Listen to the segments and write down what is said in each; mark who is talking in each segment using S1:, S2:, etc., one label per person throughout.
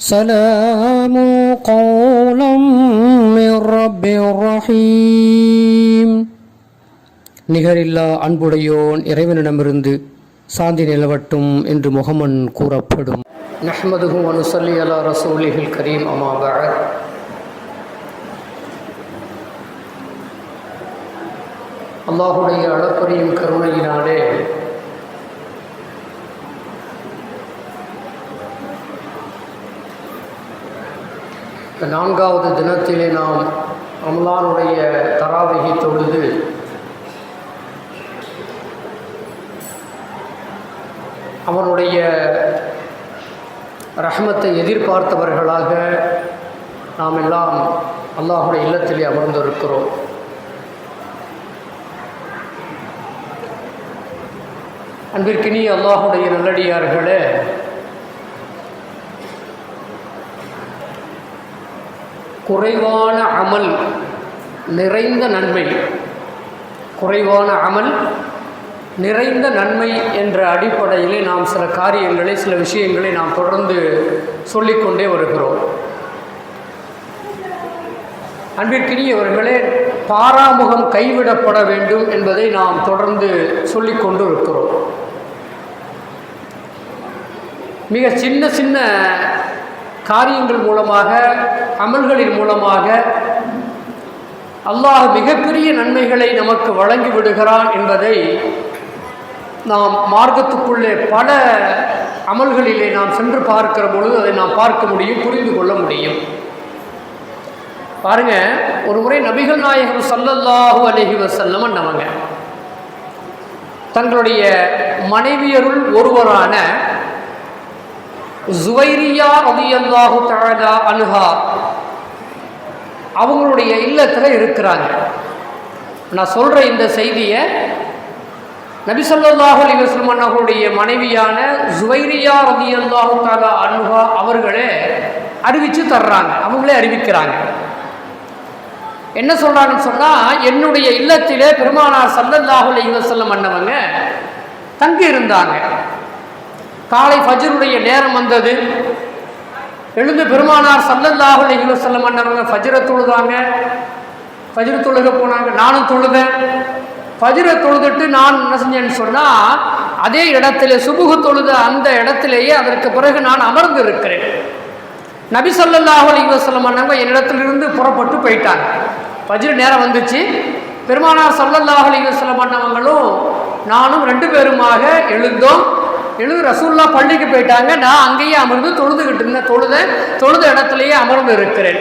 S1: سلام قولا من رب رحيم நிகரில்லா அன்புடையோன் இறைவனிடமிருந்து சாந்தி நிலவட்டும் என்று முகமன் கூறப்படும் நஹ்மதுஹு வனுசல்லி அலா ரசூலிஹில் கரீம் அமா பஅத் அல்லாஹுடைய அளப்பரியும் கருணையினாலே இந்த நான்காவது தினத்திலே நாம் ரமலானுடைய தராவகி தொழுது அவனுடைய ரஹமத்தை எதிர்பார்த்தவர்களாக நாம் எல்லாம் அல்லாஹுடைய இல்லத்திலே அமர்ந்திருக்கிறோம். அன்பிற்கினி அல்லாஹுடைய நல்லடியார்களே குறைவான அமல் நிறைந்த நன்மை. குறைவான அமல் நிறைந்த நன்மை என்ற அடிப்படையிலே நாம் சில காரியங்களை சில விஷயங்களை நாம் தொடர்ந்து சொல்லிக்கொண்டே வருகிறோம். அன்பிற்கினியவர்களே பாராமுகம் கைவிடப்பட வேண்டும் என்பதை நாம் தொடர்ந்து சொல்லிக்கொண்டு இருக்கிறோம். மிக சின்ன சின்ன காரியங்கள் மூலமாக அமல்களின் மூலமாக அல்லாஹ் மிகப்பெரிய நன்மைகளை நமக்கு வழங்கி விடுகிறான் என்பதை நாம் மார்க்கத்துக்குள்ளே பல அமல்களிலே நாம் சென்று பார்க்கிற பொழுது அதை நாம் பார்க்க முடியும் புரிந்து கொள்ள முடியும். பாருங்க ஒரு முறை நபிகள் நாயகம் சல்லல்லாஹூ அலஹி வசல்லம் அண்ணவங்க தங்களுடைய மனைவியருள் ஒருவரான ஜுவைரியா ரதியல்லாஹு தஆலா அனுஹா. அவங்களுடைய இல்லத்தில் இருக்கிறாங்க. நான் சொல்கிற இந்த செய்தியை நபிசல்லாஹு அலி வஸ்லமன் அவருடைய அவர்களுடைய மனைவியான ஜுவைரியா ரதியல்லாஹு தாலா அனுஹா அவர்களே அறிவித்து தர்றாங்க. அவங்களே அறிவிக்கிறாங்க. என்ன சொல்கிறாங்கன்னு சொன்னால் என்னுடைய இல்லத்திலே பெருமானார் சல்லல்லாஹு அலி வஸ்லம் அண்ணவங்க தங்கி இருந்தாங்க காலை ஃபஜ்ருடைய நேரம் வந்தது. எழுந்து பெருமானார் சல்லல்லாஹு அலைஹி வஸல்லம் அண்ணவங்க ஃபஜ்ர தொழுதாங்க. ஃபஜிர தொழுக போனாங்க. நானும் தொழுதேன். ஃபஜ்ரை தொழுதுட்டு நான் என்ன செஞ்சேன்னு சொன்னால் அதே இடத்துல சுபுகு தொழுத அந்த இடத்திலேயே அதற்கு பிறகு நான் அமர்ந்து இருக்கிறேன் நபி ஸல்லல்லாஹு அலைஹி வஸல்லம் அண்ணவங்க என்னிடத்திலிருந்து புறப்பட்டு போயிட்டாங்க. ஃபஜிர நேரம் வந்துச்சு. பெருமானார் சல்லல்லாஹு அலைஹி வஸல்லம் அண்ணவங்களும் நானும் ரெண்டு பேருமாக எழுந்தோம். எழுது ரசூல்லா பள்ளிக்கு போயிட்டாங்க. நான் அங்கேயே அமர்ந்து தொழுதுகிட்டு இருந்தேன். தொழுத தொழுத இடத்துலையே அமர்ந்து இருக்கிறேன்.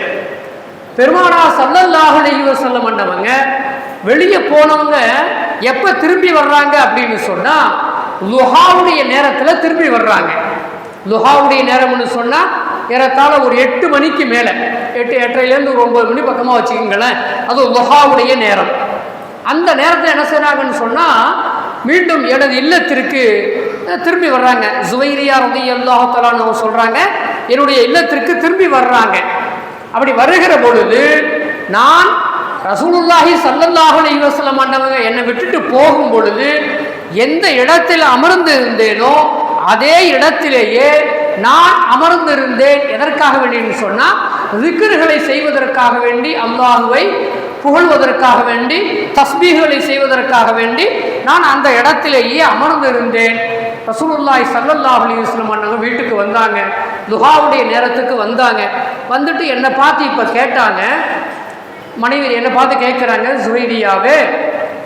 S1: பெருமானா சல்லல்லாஹு அலைஹி வஸல்லம் பண்ணவங்க வெளியே போனவங்க எப்போ திரும்பி வர்றாங்க அப்படின்னு சொன்னால் லுஹாவுடைய நேரத்தில் திரும்பி வர்றாங்க. லுஹாவுடைய நேரம்னு சொன்னால் ஏறத்தாழ ஒரு எட்டு மணிக்கு மேலே. எட்டு எட்டரைலேருந்து ஒரு ஒம்பது மணி பக்கமாக வச்சுக்கோங்களேன். அது லுஹாவுடைய நேரம். அந்த நேரத்தில் என்ன செய்கிறாங்கன்னு சொன்னால் மீண்டும் எனது இல்லத்திற்கு திரும்பி வர்றாங்க. ஜுவைரியா ரதி அல்லாஹலான்னு சொல்கிறாங்க என்னுடைய இல்லத்திற்கு திரும்பி வர்றாங்க. அப்படி வருகிற பொழுது நான் ரசூலுல்லாஹி சல்லல்லாஹு அலைஹி வஸல்லம் ஆண்டவங்க என்னை விட்டுட்டு போகும் பொழுது எந்த இடத்தில் அமர்ந்து இருந்தேனோ அதே இடத்திலேயே நான் அமர்ந்திருந்தேன். எதற்காக வேண்டின்னு சொன்னால் ரிக்கர்களை செய்வதற்காக வேண்டி அல்லாஹுவை புகழ்வதற்காக வேண்டி தஸ்பீகளை செய்வதற்காக வேண்டி நான் அந்த இடத்திலேயே அமர்ந்திருந்தேன். ரசூலுல்லாய் சல்லல்லாஹ் அலி அண்ணங்க வீட்டுக்கு வந்தாங்க. துஹாவுடைய நேரத்துக்கு வந்தாங்க. வந்துட்டு என்னை பார்த்து இப்போ கேட்டாங்க. மனைவி என்னை பார்த்து கேட்குறாங்க ஜுவைடியாவே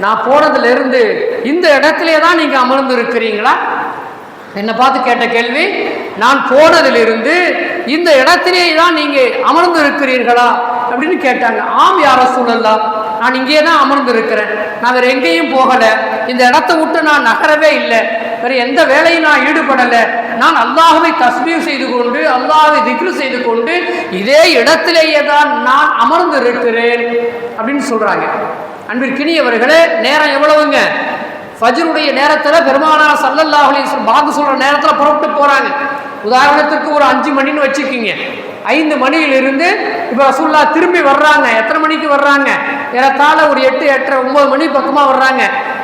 S1: நான் போனதுலேருந்து இந்த இடத்துல தான் நீங்கள் அமர்ந்து இருக்கிறீங்களா என்னை பார்த்து கேட்ட கேள்வி நான் போனதிலிருந்து இந்த இடத்திலே தான் நீங்கள் அமர்ந்து இருக்கிறீர்களா அப்படின்னு கேட்டாங்க. ஆம் யார சூழல்லா நான் இங்கே தான் அமர்ந்து இருக்கிறேன் நான் வேறு எங்கேயும் போகலை. இந்த இடத்த விட்டு நான் நகரவே இல்லை. வேறு எந்த வேலையும் நான் ஈடுபடலை. நான் அல்லாஹுவை தஸ்மீர் செய்து கொண்டு அல்லாஹை திக்ரு செய்து கொண்டு இதே இடத்திலேயே தான் நான் அமர்ந்து இருக்கிறேன் அப்படின்னு சொல்கிறாங்க அன்பிற்கினியவர்களே நேரம் எவ்வளவுங்க? ஃபஜ்ருடைய நேரத்தில் பெருமானார் சல்லல்லாஹ் அலிஸ்லம் சொல்கிற நேரத்தில் புறப்பட்டு போகிறாங்க உதாரணத்துக்கு ஒரு அஞ்சு மணின்னு வச்சுக்கிங்க. ஐந்து மணியிலிருந்து இப்போ ரசூல்லா திரும்பி வர்றாங்க. எத்தனை மணிக்கு வர்றாங்க? ஏறத்தாழ ஒரு எட்டு எட்டரை ஒம்பது மணி பக்கமாக வர்றாங்க.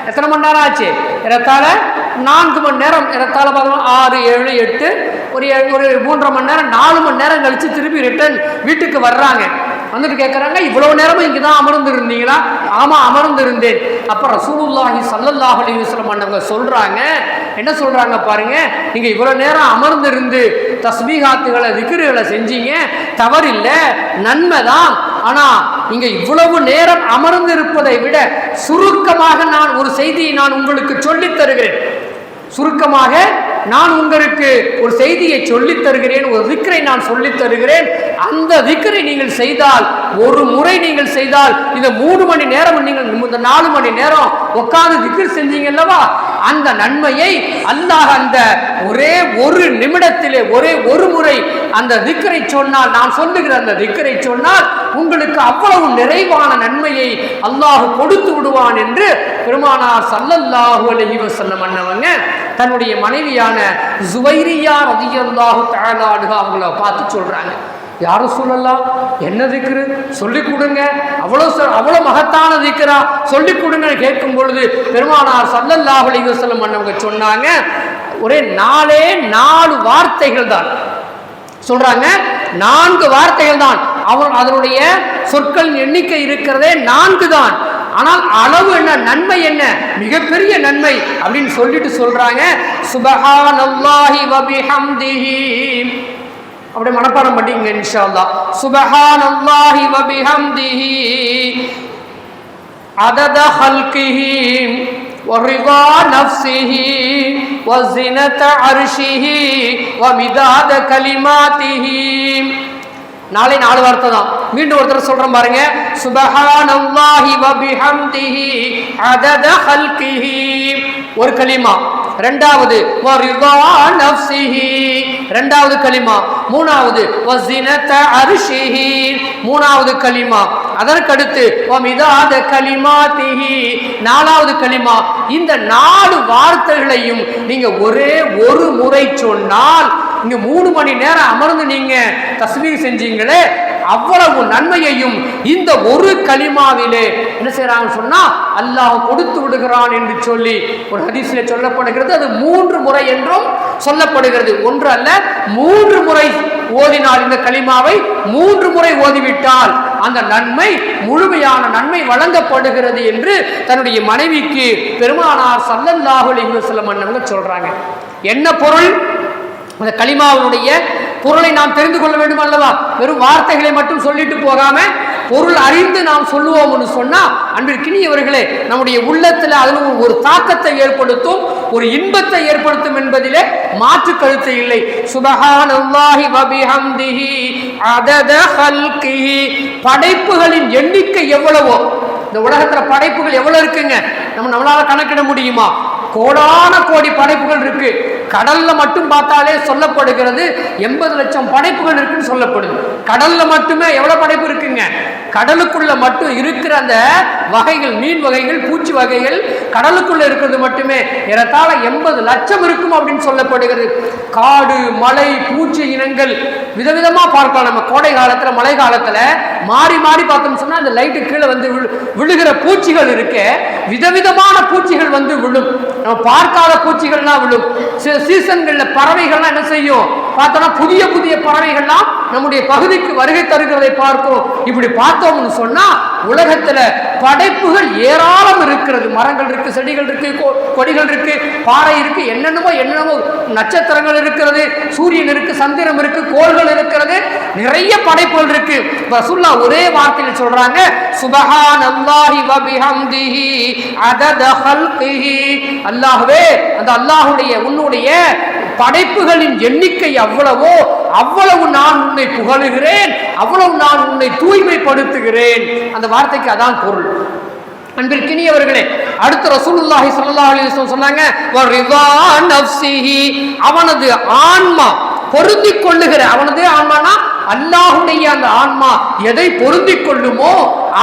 S1: எத்தனை மணி நேரம் ஆச்சு? ஏறத்தாழ நான்கு மணி நேரம். ஏறத்தாழ பார்த்தோம்னா ஆறு ஏழு எட்டு ஒரு ஒரு மூன்றரை மணி நேரம் நாலு மணி நேரம் கழித்து திரும்பி ரிட்டர்ன் வீட்டுக்கு வர்றாங்க. வந்துட்டு கேட்குறாங்க இவ்வளவு நேரமும் இங்கே தான் அமர்ந்து இருந்தீங்களா ஆமாம் அமர்ந்து இருந்தேன் அப்போ ரசூலுல்லாஹி ஸல்லல்லாஹு அலைஹி அண்ணவங்க சொல்கிறாங்க என்ன சொல்கிறாங்க பாருங்க நீங்கள் இவ்வளோ நேரம் அமர்ந்து இருந்து தஸ்பீகாத்துகளை திக்ருகளை செஞ்சீங்க. தவறில்லை நன்மை தான் ஆனால் நீங்கள் இவ்வளவு நேரம் அமர்ந்து இருப்பதை விட சுருக்கமாக நான் ஒரு செய்தியை நான் உங்களுக்கு சொல்லித் தருகிறேன். சுருக்கமாக நான் உங்களுக்கு ஒரு செய்தியை சொல்லித் தருகிறேன் ஒரு திக்கரை நான் சொல்லித் தருகிறேன். அந்த திக்கரை நீங்கள் செய்தால் ஒரு முறை நீங்கள் செய்தால் இந்த மூணு மணி நேரம் நீங்கள் இந்த நாலு மணி நேரம் உட்காந்து திக்கர் செஞ்சீங்க அல்லவா? அந்த நன்மையை அல்லாஹ் அந்த ஒரே ஒரு நிமிடத்திலே ஒரே ஒரு முறை அந்த திக்கரை சொன்னால் நான் சொல்லுகிற அந்த திக்கரை சொன்னால் உங்களுக்கு அவ்வளவு நிறைவான நன்மையை அல்லாஹ் கொடுத்து விடுவான் என்று பெருமானார் சல்லல்லாஹு அலைஹி வஸல்லம் அண்ணவங்க தன்னுடைய மனைவியான ஜுவைரியா ரதியல்லாஹு தஆலாஹு அவங்கள பார்த்து சொல்கிறாங்க யாரும் சொல்லலாம் என்ன திக்ரு? சொல்லிக் கொடுங்க. அவ்வளோ சொ- அவ்வளோ மகத்தான திக்கிறா சொல்லிக் கொடுங்க. கேட்கும் பொழுது பெருமானார் சல்லல்லாஹு அலைஹி வஸல்லம் அண்ணவங்க சொன்னாங்க ஒரே நாலே நாலு வார்த்தைகள் தான். சொல்றாங்க. நான்கு வார்த்தைகள் தான் அவன் அதனுடைய சொற்களின் எண்ணிக்கை இருக்கிறதே நான்கு தான் ஆனால் அளவு என்ன நன்மை என்ன? மிகப்பெரிய நன்மை அப்படின்னு சொல்லிட்டு சொல்றாங்க. சுபஹானல்லாஹி வபிஹம்திஹி. அப்படி மனப்பாடம் பண்ணிங்க இன்ஷா அல்லா வபிஹம் வபிஹம்திஹி. அதத ஹல்கிஹி. ورضا نفسه وزنة عرشه ومداد كلماته நாளை நாலு வார்த்தை தான் மீண்டும் ஒருத்தர் சொல்றேன் பாருங்க சுபஹானல்லாஹி வபிஹம்திஹி அதத ஹல்கிஹி ஒரு கலிமா ரெண்டாவது வரிதா நஃப்ஸிஹி ரெண்டாவது களிமா மூணாவது மூணாவது களிமா அதற்கடுத்து களிமா கலிமாத்திஹி நாலாவது களிமா இந்த நாலு வார்த்தைகளையும் நீங்க ஒரே ஒரு முறை சொன்னால் இங்க மூணு மணி நேரம் அமர்ந்து நீங்க தஸ்மீர் செஞ்சீங்களே அவ்வளவு நன்மையையும் இந்த ஒரு களிமாவிலே என்ன செய்யறாங்க சொன்னா அல்லாஹ் கொடுத்து விடுகிறான் என்று சொல்லி ஒரு ஹதீஸில் சொல்லப்படுகிறது. அது மூன்று முறை என்றும் சொல்லப்படுகிறது. ஒன்று அல்ல மூன்று முறை ஓதினால் இந்த களிமாவை மூன்று முறை ஓதிவிட்டால் அந்த நன்மை முழுமையான நன்மை வழங்கப்படுகிறது என்று தன்னுடைய மனைவிக்கு பெருமானார் சல்லல்லாஹு அலைஹி அண்ணவங்க சொல்றாங்க. என்ன பொருள்? அந்த களிமாவுடைய பொருளை நாம் தெரிந்து கொள்ள வேண்டும் அல்லவா? வெறும் வார்த்தைகளை மட்டும் சொல்லிட்டு போகாம பொருள் அறிந்து நாம் சொல்லுவோம்னு சொன்னால் அன்பிற்கினியவர்களே நம்முடைய உள்ளத்தில் அதில் ஒரு- தாக்கத்தை ஏற்படுத்தும் ஒரு இன்பத்தை ஏற்படுத்தும் என்பதிலே மாற்று கருத்து இல்லை. சுபஹானல்லாஹி வபிஹம்திஹி அதத ஹல்கிஹி. படைப்புகளின் எண்ணிக்கை எவ்வளவோ இந்த உலகத்தில் படைப்புகள் எவ்வளவு இருக்குங்க? நம்ம நம்மளால கணக்கிட முடியுமா? கோடான கோடி படைப்புகள் இருக்கு. கடல்ல மட்டும் பார்த்தாலே சொல்லப்படுகிறது எண்பது லட்சம் படைப்புகள் இருக்குன்னு சொல்லப்படுது. கடல்ல மட்டுமே எவ்வளவு படைப்பு இருக்குங்க? கடலுக்குள்ள மட்டும் இருக்கிற அந்த வகைகள் மீன் வகைகள் பூச்சி வகைகள் கடலுக்குள்ள இருக்கிறது மட்டுமே. ஏறத்தாழ எண்பது லட்சம் இருக்கும் அப்படின்னு சொல்லப்படுகிறது. காடு மலை பூச்சி இனங்கள் விதவிதமா பார்க்கலாம் நம்ம. கோடை காலத்துல மழை காலத்துல மாறி மாறி பார்த்தோம்னு சொன்னா அந்த லைட்டு கீழே வந்து விழு- விழுகிற பூச்சிகள் இருக்கு விதவிதமான பூச்சிகள் வந்து விழும். நம்ம பார்க்காத பூச்சிகள்லாம் விழும். சில சீசன்கள்ல பறவைகள்லாம் என்ன செய்யும்? பார்த்தோம்னா புதிய புதிய பறவைகள்லாம் நம்முடைய பகுதிக்கு வருகை தருகிறதை பார்க்கும் இப்படி பார்த்தோம்னு சொன்னா உலகத்துல படைப்புகள் ஏராளம் இருக்கிறது. மரங்கள் இருக்கு செடிகள் இருக்கு கொ- கொடிகள் இருக்கு பாறை இருக்கு என்னென்னமோ என்னென்னமோ நட்சத்திரங்கள் இருக்கிறது சூரியன் இருக்கு சந்திரம் இருக்கு கோள்கள் இருக்கிறது நிறைய படைப்புகள் இருக்கு. ரசுல்லா ஒரே வார்த்தையில் சொல்றாங்க சுபஹான் அல்லாஹி வபிஹம்திஹி அதத ஹல்கிஹி. அல்லாஹ்வே அந்த அல்லாஹ்வுடைய உன்னுடைய படைப்புகளின் எண்ணிக்கை அவ்வளவோ அவ்வளவு நான் உன்னை புகழுகிறேன் அவ்வளவு நான் உன்னை தூய்மைப்படுத்துகிறேன். அந்த வார்த்தைக்கு அதான் பொருள். அன்பிற்கினியவர்களே அடுத்த ரசூலுல்லாஹி ஸல்லல்லாஹு அலைஹி வஸல்லம் சொன்னாங்க வரிதா நஃப்ஸிஹி. அவனது ஆன்மா பொருந்திக் கொள்ளுகிற அவனது ஆன்மானா அல்லாஹுடைய அந்த ஆன்மா எதை பொருந்தி கொள்ளுமோ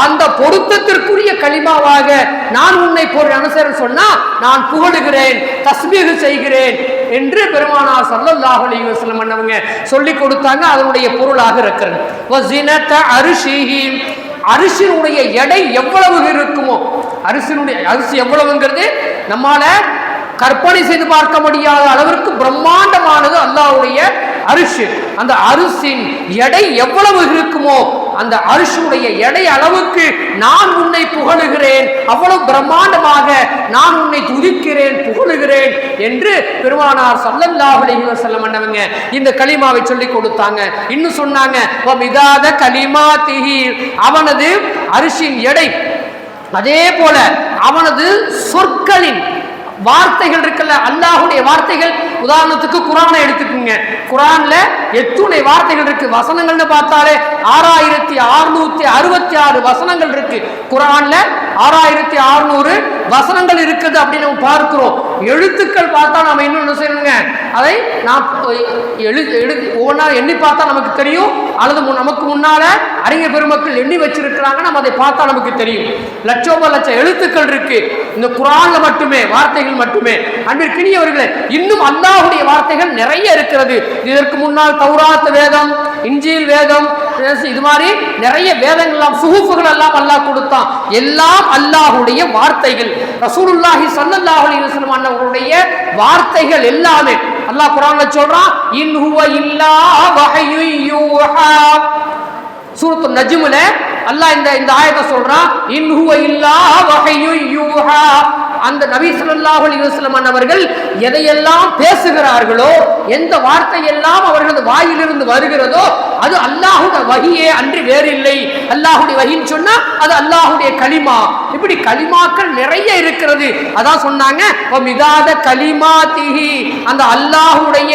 S1: அந்த பொருத்தத்திற்குரிய களிமாவாக நான் உன்னை பொருள் அனுசரன் சொன்னா நான் புகழுகிறேன் தஸ்மீக செய்கிறேன் என்று பெருமானார் ஸல்லல்லாஹு அலி வஸ்லம் அண்ணவங்க சொல்லி கொடுத்தாங்க. அதனுடைய பொருளாக இருக்கிறது. வஸினத அரிசியினுடைய அரிசினுடைய எடை எவ்வளவு இருக்குமோ அரிசினுடைய அரிசி எவ்வளவுங்கிறது நம்மால கற்பனை செய்து பார்க்க முடியாத அளவிற்கு பிரம்மாண்டமானது அல்லாவுடைய அரிசு. அந்த அரிசின் எடை எவ்வளவு இருக்குமோ அந்த அரிசுடைய எடை அளவுக்கு நான் உன்னை புகழுகிறேன். அவ்வளவு பிரம்மாண்டமாக நான் உன்னை துதிக்கிறேன் புகழுகிறேன் என்று பெருமானார் சல்லல்லாஹு செல்ல மன்னவங்க இந்த களிமாவை சொல்லி கொடுத்தாங்க. இன்னும் சொன்னாங்க மிதாத கலிமா அவனது அரிசியின் எடை அதே போல அவனது சொற்களின் வார்த்தைகள் இருக்குல்ல அல்லாஹுடைய வார்த்தைகள் உதாரணத்துக்கு குரானை எடுத்துக்கோங்க. குரான்ல எத்துணை வார்த்தைகள் இருக்கு? வசனங்கள்னு பார்த்தாலே ஆறாயிரத்தி அறுநூத்தி அறுபத்தி ஆறு வசனங்கள் இருக்கு. குரான்ல ஆறாயிரத்தி அறுநூறு வசனங்கள் இருக்குது அப்படின்னு நம்ம பார்க்கிறோம். எழுத்துக்கள் பார்த்தா நம்ம இன்னும் என்ன செய்யணுங்க? அதை நான் எழு எழு ஒவ்வொன்றா எண்ணி பார்த்தா நமக்கு தெரியும். அல்லது நமக்கு முன்னால அறிஞர் பெருமக்கள் எண்ணி வச்சிருக்கிறாங்க. நம்ம அதை பார்த்தா நமக்கு தெரியும். லட்சோப லட்சம் எழுத்துக்கள் இருக்கு. இந்த குரான்ல மட்டுமே வார்த்தைகள் மட்டுமே. அன்பிற்கினியவர்களே இன்னும் அந்த அல்லாஹுடைய வார்த்தைகள் நிறைய இருக்கிறது. இதற்கு முன்னால் தௌராத் வேதம் இஞ்சியில் வேதம் இது மாதிரி நிறைய வேதங்கள் எல்லாம் சுகுப்புகள் எல்லாம் அல்லாஹ் கொடுத்தான். எல்லாம் அல்லாஹுடைய வார்த்தைகள். ரசூலுல்லாஹி ஸல்லல்லாஹு அலைஹி வஸல்லம் வார்த்தைகள் எல்லாமே. அல்லாஹ் குர்ஆன்ல சொல்றான் இன் ஹுவ இல்லா வஹயு யூஹா. சூரத்து நஜ்முல அல்லாஹ் இந்த இந்த ஆயத்தை சொல்றான் இன் ஹுவ இல்லா வஹயு யூஹா. அந்த நபி ஸல்லல்லாஹு அவர்கள் எதையெல்லாம் பேசுகிறார்களோ எந்த வார்த்தையெல்லாம் அவர்களது வாயிலிருந்து வருகிறதோ அது அல்லாஹுடைய வகியே அன்று வேறு இல்லை அல்லாஹுடைய வகின்னு சொன்னா அது அல்லாஹுடைய கலிமா இப்படி கலிமாக்கள் நிறைய இருக்கிறது. அதான் சொன்னாங்க மிதாத கலிமா திகி அந்த அல்லாஹுடைய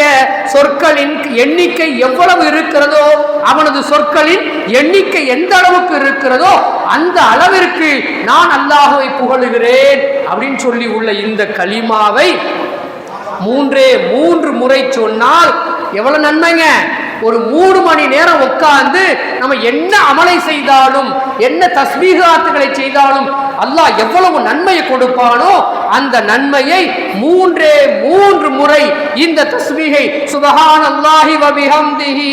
S1: சொற்களின் எண்ணிக்கை எவ்வளவு இருக்கிறதோ அவனது சொற்களின் எண்ணிக்கை எந்த அளவுக்கு இருக்கிறதோ அந்த அளவிற்கு நான் அல்லாஹுவை புகழுகிறேன் அப்படின்னு சொல்லி உள்ள இந்த கலிமாவை மூன்றே மூன்று முறை சொன்னால் எவ்வளவு நன்மைங்க? ஒரு மூணு மணி நேரம் உட்கார்ந்து நம்ம என்ன அமலை செய்தாலும் என்ன தஸ்மீகாத்துகளை செய்தாலும் அல்லாஹ் எவ்வளவு நன்மையை கொடுப்பானோ அந்த நன்மையை மூன்றே மூன்று முறை இந்த தஸ்மீகை சுபஹான் அல்லாஹி வ பிஹம்திஹி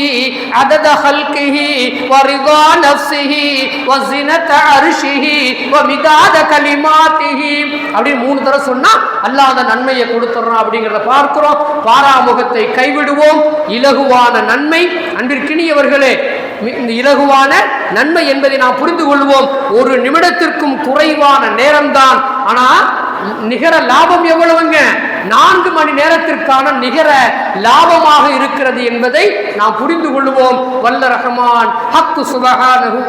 S1: அதத ஹல்கிஹி வரிதா நஃப்சிஹி நஃப்ஸிஹி வ ஸினத அர்ஷிஹி வ கலிமாத்திஹி. அப்படி மூணு தடவை சொன்னா அல்லாஹ் அந்த நன்மையை கொடுத்துறான் அப்படிங்கிறத பார்க்கிறோம். பாராமுகத்தை கைவிடுவோம். இலகுவான நன்மை. அன்பிற்கினியவர்களே இந்த இலகுவான நன்மை என்பதை நாம் புரிந்து கொள்வோம். ஒரு நிமிடத்திற்கும் குறைவான நேரம்தான். ஆனால் நிகர லாபம் எவ்வளவுங்க? நான்கு மணி நேரத்திற்கான நிகர லாபமாக இருக்கிறது என்பதை நாம் புரிந்து கொள்வோம். வல்ல ரஹமான் ஹக்கு சுபஹானஹு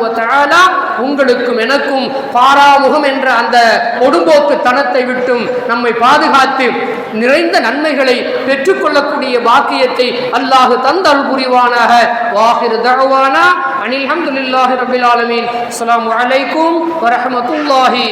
S1: உங்களுக்கும் எனக்கும் பாராமுகம் என்ற அந்த கொடும்போக்கு தனத்தை விட்டும் நம்மை பாதுகாத்து நிறைந்த நன்மைகளை பெற்றுக்கொள்ளக்கூடிய பாக்கியத்தை அல்லாஹ் தந்தல் புரிவானாக. வாஹிர் தகவானா அனில் ஹம்துலில்லாஹி ரப்பில் ஆலமீன். அஸ்ஸலாமு அலைக்கும் வரஹ்மத்துல்லாஹி